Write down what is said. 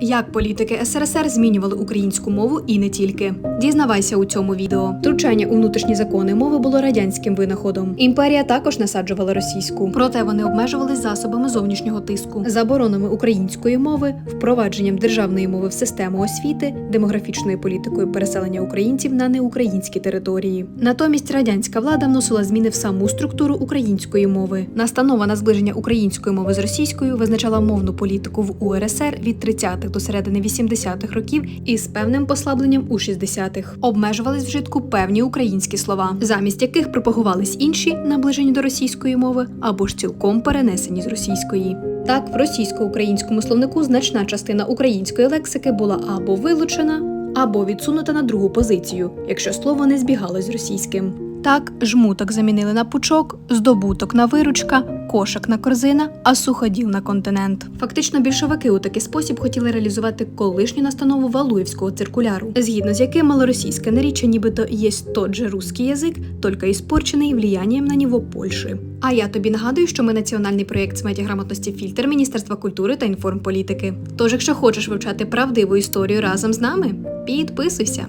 Як політики СРСР змінювали українську мову і не тільки. Дізнавайся у цьому відео. Втручання у внутрішні закони мови було радянським винаходом. Імперія також насаджувала російську, проте вони обмежувались засобами зовнішнього тиску, заборонами української мови, впровадженням державної мови в систему освіти, демографічною політикою переселення українців на неукраїнські території. Натомість радянська влада вносила зміни в саму структуру української мови. Настанова на зближення української мови з російською визначала мовну політику в УРСР від 30-х до середини 80-х років із певним послабленням у 60-х. Обмежувались вжитку певні українські слова, замість яких пропагувались інші, наближені до російської мови, або ж цілком перенесені з російської. Так, в російсько-українському словнику значна частина української лексики була або вилучена, або відсунута на другу позицію, якщо слово не збігалось з російським. Так, жмуток замінили на пучок, здобуток на виручка, кошик на корзина, а суходіл на континент. Фактично, більшовики у такий спосіб хотіли реалізувати колишню настанову Валуєвського циркуляру, згідно з яким малоросійське наріччя нібито є тот же русський язик, тільки іспорчений влиянням на нього Польщі. А я тобі нагадую, що ми національний проєкт з медіаграмотності фільтр Міністерства культури та інформполітики. Тож, якщо хочеш вивчати правдиву історію разом з нами, підписуйся.